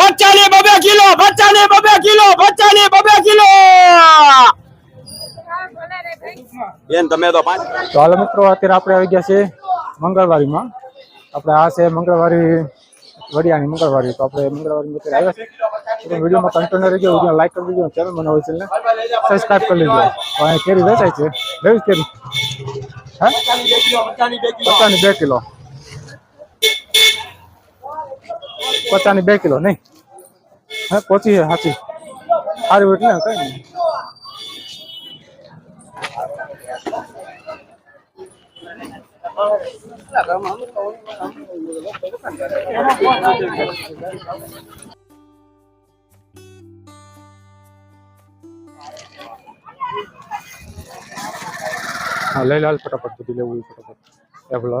પચાની બબે કિલો પચાની બબે કિલો પચાની બબે કિલો બેન તમે તો પાંચ તો હાલો મિત્રો અત્યારે આપણે આવી ગયા છે મંગળવારીમાં આપણે આ છે મંગળવારી વડિયાની મંગળવારી તો આપણે મંગળવારી અત્યારે આવ્યા છે તો વિડીયોમાં કન્ટેનર રહી ગયો વિડીયો લાઈક કરી દેજો ચેનલ મને હોય છે સબસ્ક્રાઇબ કરી લેજો તો અહીં કેરી વેચાય છે લેવી કેરી હા પચાની બે કિલો પચાની બે કિલો નહીં. હા પહોંચી છે સાચી સારું એટલે કઈ નહીં. હા, લઈ લાલ ફટાફટ બધી લેવું ફટાફટ. એવલો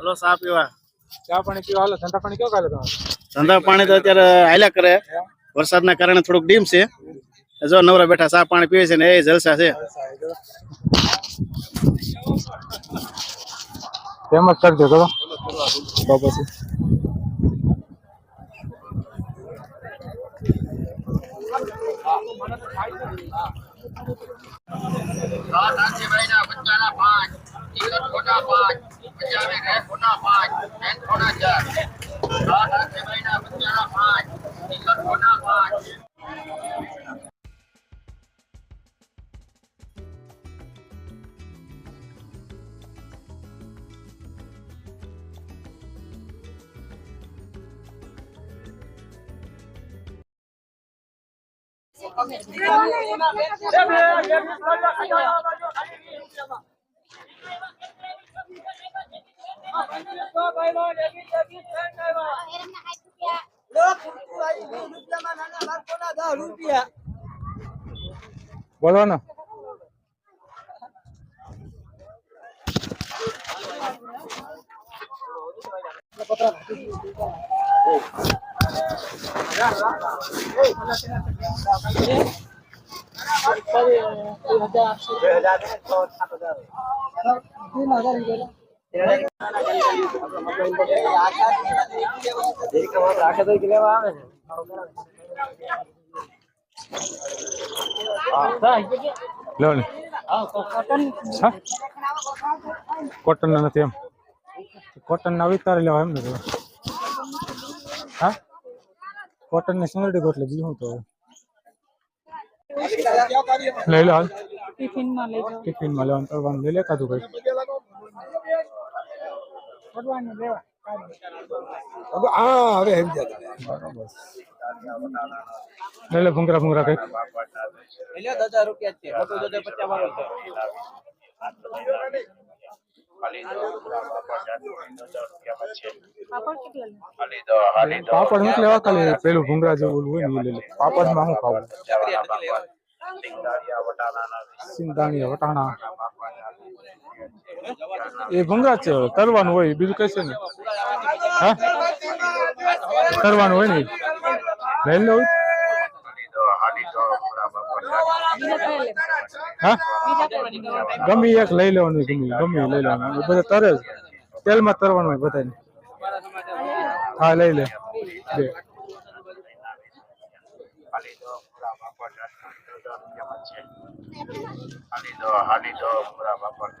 હલો ચા પીવા ચા પાણી પીવા હાલો ઠંડા પાણી કેવો કાલે તમારે ધંધા પાણી તો અત્યારે હાલ્યા કરે વરસાદના કારણે થોડુંક ડીમ છે જો નવરા બેઠા ચા પાણી પીવે છે ને એ જલસા છે ફેમસ કરજો ચલો તો પછી બોલવાનો લો ને પંચાવે રે કોના પાંચ એન કોના ચાર સાત આઠ મહિના પંચાના પાંચ નિકટ કોના પાંચ Yeah, yeah, yeah, yeah, yeah, yeah. Cotton ના નથી એમ કોટન ના વિતારી લેવા એમ ને તો. હા કોટન ની સંગડી ગોટલે બીજું શું તો હવે? લઈ લો હાલ ટિફિનમાં લઈ જાઓ ટિફિન માં લેવાનું કરવાનું લઈ લે કાધું કઈ હા હવે સમજ્યા બરાબર લઈ લે ભૂંગરા ભૂંગરા કઈક પાપડ કેટલા લે? પાપડ નથી લેવા ખાલી પેલું ભૂંગરા જેવું ઓલું હોય ને એ લઈ લે પાપડ માં શું ખાવું સિંગદાણીયા વટાણા એ ભંગા છે. તરવાનું હોય, બીજું કઈ છે ને? હા? તરવાનું હોય ને લઈ લેવું હા? ગમે એક લઈ લેવાનું, ગમે ગમે લઈ લેવાનું. બધા તરે જ. તેલમાં તરવાનું હોય બધાને. હા, લઈ લે. બે. હાલી દો હાલી દો પૂરા તો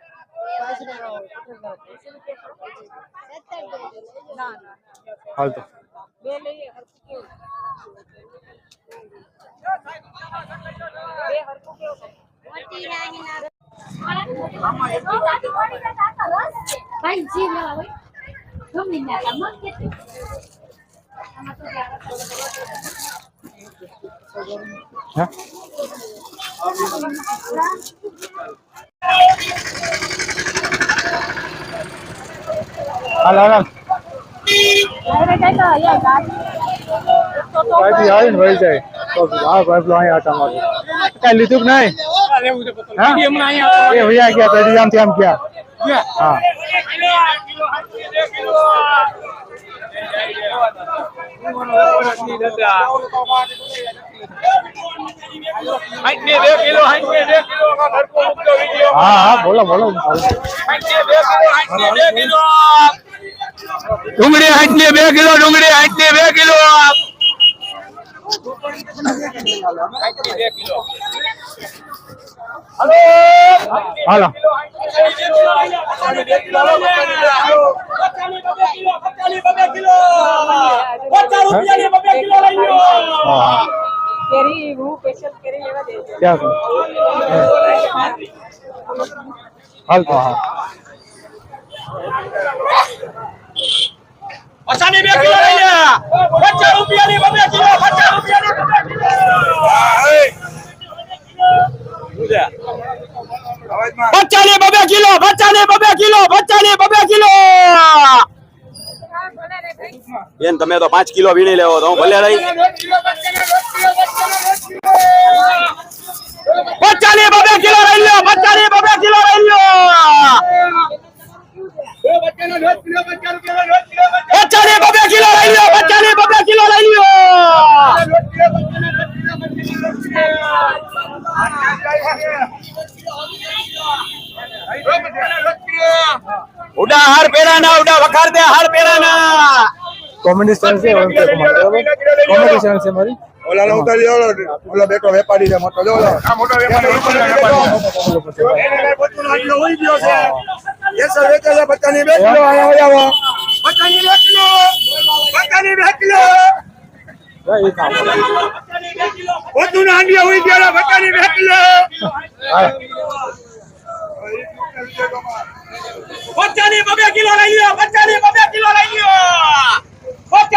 हाल तो हाँ Hello anh. Cái gì ấy vậy trời? Có gì đó vậy lo hay आता मत. काय लितुक नाही? अरे मुझे पता नहीं हम नहीं आता. ये भैया क्या तेरे जाम थे हम क्या? हां. हाँ हाँ बोलो बोलो हाँ ડુંગળી હાઈટ ની બે કિલો ડુંગળી હાઈટ ની બે કિલો હાલો હા હા કેરી હું સ્પેશિયલ કેરી લેવા દે છે ત્યાં હાલ તો હા પચાની બે કિલો લઈ લે. પચાસ રૂપિયાની બબે કિલો પચાસ રૂપિયાની બબે કિલો. પચાની બબે કિલો પચાની બબે કિલો પચાની બબે કિલો. બેન તમે તો પાંચ કિલો વીણી લેવો તો હું ભલે રહી. કોમેડી ચેનલ છે ઓમ બરાબર કોમેડી ચેનલ છે મારી ઓલા નો ઉતારી ઓલો ઓલો બેટો વેપારી છે મોટો જો આ મોટો વેપારી આટલો હોઈ ગયો છે એસર વેચે છે બચ્ચાની બે કિલો આયા આવો બચ્ચાની બે કિલો બચ્ચાની બે કિલો ભાઈ એ કામ કરે. બધું ના આંડિયા હોઈ ગયા બચ્ચાની બે કિલો હા પચાની બબે કિલો લઈ લ્યો પચાની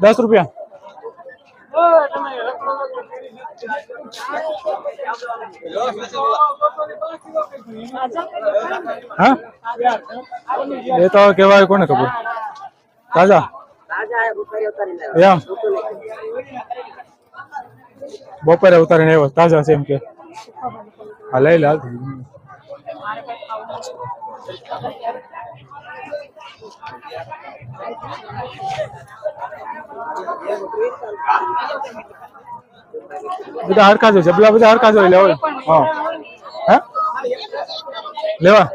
દસ રૂપિયા. હા? એ તો કેવાય કોને ખબર? તાજા? એમ? બપોરે ઉતારીને આવ્યો, તાજા છે એમ કે. હા, લઈ લે, હાલ. બધા હરખા છે જબલા બધા હરખા જોઈ લેવા હા હે લેવા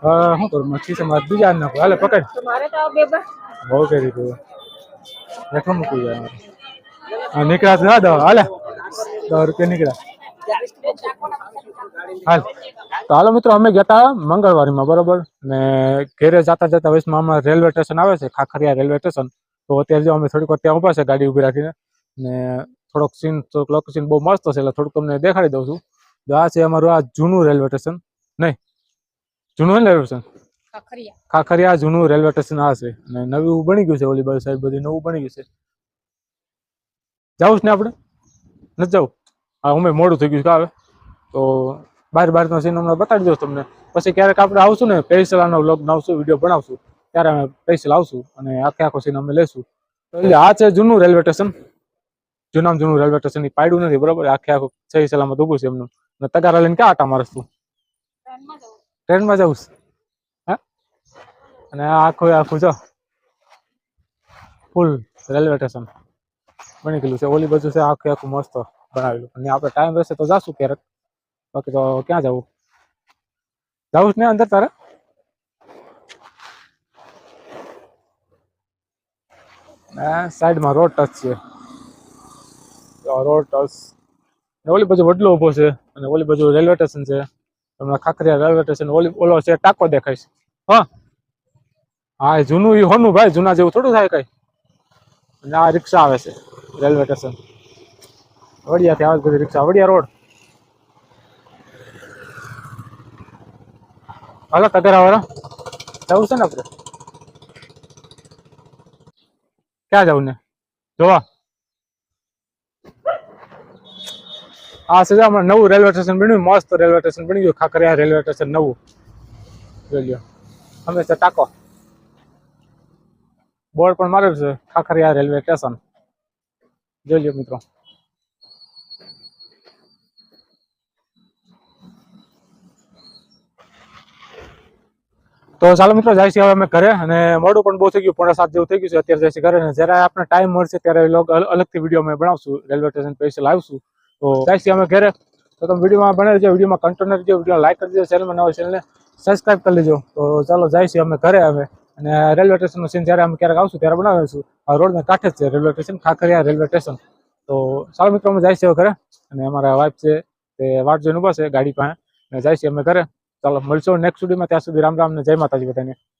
હા શું કરું મચ્છી છે મારે બીજા નાખો હાલે પકડ મારે તો બે બસ બહુ કરી દીધું રેખો મૂકી જાય હા નીકળ્યા તો દવા હાલે દસ રૂપિયા નીકળ્યા હાલ તો હાલો મિત્રો અમે ગયા હતા મંગળવારીમાં બરોબર ને ઘેરે જતા જતા વચમાં હમણાં રેલવે સ્ટેશન આવે છે ખાખરિયા રેલવે સ્ટેશન તો અત્યારે જો અમે થોડીક વાર ત્યાં ઊભા છે ગાડી ઊભી રાખીને ને થોડોક સીન થોડોક લોકેશન બહુ મસ્ત છે એટલે થોડુંક તમને દેખાડી દઉં છું. તો આ છે અમારું આ જૂનું રેલવે સ્ટેશન. નહીં જૂનું રેલવે સ્ટેશન? ખખરિયા. ખાખરિયા જૂનું રેલવે સ્ટેશન આ છે. અને નવું બની ગયું છે ઓલી બાજુ સાહેબ બધું નવું બની ગયું છે. જાવું છે ને આપણે? નથી જવું હા અમે મોડું થઈ ગયું છે આવે તો બાર બારનો સીન હમણાં બતાડી દઉં તમને. પછી ક્યારેક આપણે આવશું ને પેરિસલાનો વ્લોગ બનાવશું વીડિયો બનાવશું. ત્યારે અમે પૈસા લાવશું અને આખે આખો સીન અમે લેશું તો એટલે આ છે જૂનું રેલવે સ્ટેશન. જૂનામાં જૂનું રેલવે સ્ટેશન પાડ્યું નથી બરોબર? આખે આખું સહી સલામત ઉભું છે એમનું. અને તગારા લઈને ક્યાં આટા મારસ તું ટ્રેનમાં જવું હા? અને આખું આખું જો ફૂલ રેલવે સ્ટેશન બની ગયેલું છે. ઓલી બાજુ છે આખું આખું મસ્ત બનાવેલું. અને આપણે ટાઈમ રહેશે તો જાશું ક્યારેક. બાકી તો ક્યાં જવું? જવું જ ને અંદર તારે? સાઈડમાં રોડ ટચ છે. રોડ ટચ ને ઓલી બાજુ વડલો ઊભો છે અને ઓલી બાજુ રેલવે સ્ટેશન છે. હમણાં ખાખરિયા રેલવે સ્ટેશન ઓલી ઓલો છે, ટાકો દેખાય છે. હા. હા જૂનું, એ હોનું ભાઈ, જૂના જેવું થોડું થાય કઈ. અને આ રિક્ષા આવે છે, રેલવે સ્ટેશન. વડિયાથી આવે બધી રિક્ષા. વડિયા રોડ. હાલો તગેરા વાળા જવું છે ને આપણે? ક્યાં જવું ને? જોવા. આ સજા હમણાં નવું રેલવે સ્ટેશન બન્યું, મસ્ત રેલવે સ્ટેશન બની ગયું ખાખરિયા રેલવે સ્ટેશન નવું. જોઈ લ્યો. હંમેશા ટાકો. બોર્ડ પણ મારે છે ખાખરિયા રેલવે સ્ટેશન. જોઈ લ્યો મિત્રો. તો ચાલો મિત્રો, જાય છે હવે અમે ઘરે અને મોડું પણ બહુ થઈ ગયું, પોણા સાત જેવું થઈ ગયું છે. અત્યારે જાય છે ઘરે અને જ્યારે આપણે ટાઈમ મળશે ત્યારે અલગથી વીડિયો અમે બનાવશું. રેલવે સ્ટેશન સ્પેશિયલ આવશું. તો જાય છે અમે ઘરે. તો તમે વિડીયોમાં બને રહેજો વિડીયોમાં કન્ટેન્ટ રહેજો વીડિયો લાઈક કરી દેજો ચેનલમાં નવા ચેનલને સબસ્ક્રાઇબ કરી લેજો. તો ચાલો, જાય છે અમે ઘરે અમે અને રેલવે સ્ટેશનનો સીન જ્યારે અમે ક્યારેક આવશું ત્યારે બનાવીશું. આ રોડને કાંઠે જ છે, railway station, Khakhariya railway station. તો ચાલો મિત્રો, અમે જાય છે હવે ઘરે. અને અમારા વાઇફ છે, તે વાટ જોઈને ઊભા છે ગાડી પાસે. અને જાય છે અમે ઘરે. ચાલો મળશું નેક્સ્ટ વિડીયોમાં ત્યાં સુધી રામ રામ ને જય માતાજી બધાને.